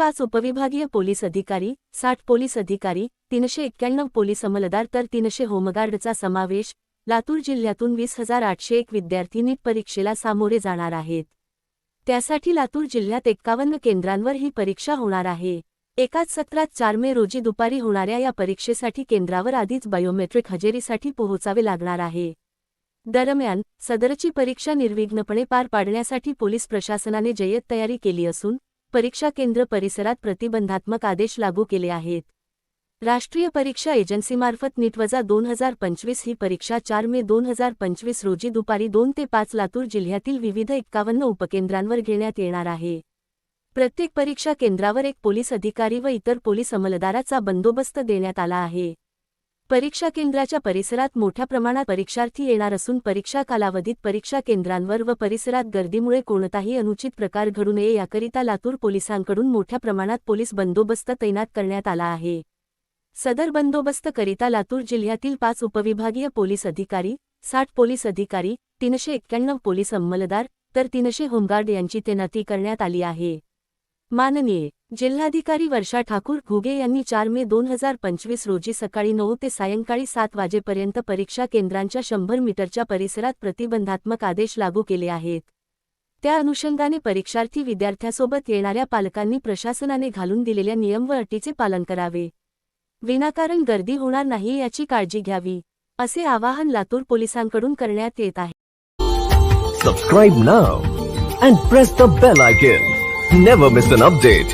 पाच उपविभागीय पोलीस अधिकारी साठ पोलीस अधिकारी तीनशे एक्क्याण्णव पोलीस अंमलदार तर तीनशे होमगार्डचा समावेश लातूर जिल्ह्यातून वीस हजार आठशे एक विद्यार्थी नीट परीक्षेला सामोरे जाणार आहेत. त्यासाठी लातूर जिल्ह्यात एक्कावन्न केंद्रांवर ही परीक्षा होणार आहे. एकाच सत्रात चार मे रोजी दुपारी होणाऱ्या या परीक्षेसाठी केंद्रावर आधीच बायोमेट्रिक हजेरीसाठी पोहोचावे लागणार आहे. दरम्यान सदरची परीक्षा निर्विघ्नपणे पार पाडण्यासाठी पोलीस प्रशासनाने जय्यत तयारी केली असून परीक्षा केंद्र परिसरात प्रतिबंधात्मक आदेश लागू केले आहेत. राष्ट्रीय परीक्षा एजन्सीमार्फत नीटवजा दोन हजार पंचवीस ही परीक्षा चार मे दोन हजार पंचवीस रोजी दुपारी दोन ते पाच लातूर जिल्ह्यातील विविध एक्कावन्न उपकेंद्रांवर घेण्यात येणार आहे. प्रत्येक परीक्षा केंद्रावर एक पोलीस अधिकारी व इतर पोलीस अंमलदाराचा बंदोबस्त देण्यात आला आहे. परीक्षा केंद्राच्या परिसरात मोठ्या प्रमाणात परीक्षार्थी येणार असून परीक्षा कालावधीत परीक्षा केंद्रांवर व परिसरात गर्दीमुळे कोणताही अनुचित प्रकार घडू नये याकरिता लातूर पोलिसांकडून मोठ्या प्रमाणात पोलीस बंदोबस्त तैनात करण्यात आला आहे. सदर बंदोबस्त करिता लातूर जिल्ह्यातील पाच उपविभागीय पोलीस अधिकारी साठ पोलीस अधिकारी तीनशे एक्क्याण्णव पोलीस अंमलदार तर तीनशे होमगार्ड यांची तैनाती करण्यात आली आहे. माननीय जिल्हाधिकारी वर्षा ठाकूर घुगे यांनी चार मे दोन हजार पंचवीस रोजी सकाळी नऊ ते सायंकाळी सात वाजेपर्यंत परीक्षा केंद्रांच्या शंभर मीटरच्या परिसरात प्रतिबंधात्मक आदेश लागू केले आहेत. त्या अनुषंगाने परीक्षार्थी विद्यार्थ्यासोबत येणाऱ्या पालकांनी प्रशासनाने घालून दिलेल्या नियम व अटीचे पालन करावे. विनाकारण गर्दी होणार नाही याची काळजी घ्यावी असे आवाहन लातूर पोलिसांकडून करण्यात येत आहे. Subscribe now and press the bell icon never miss an update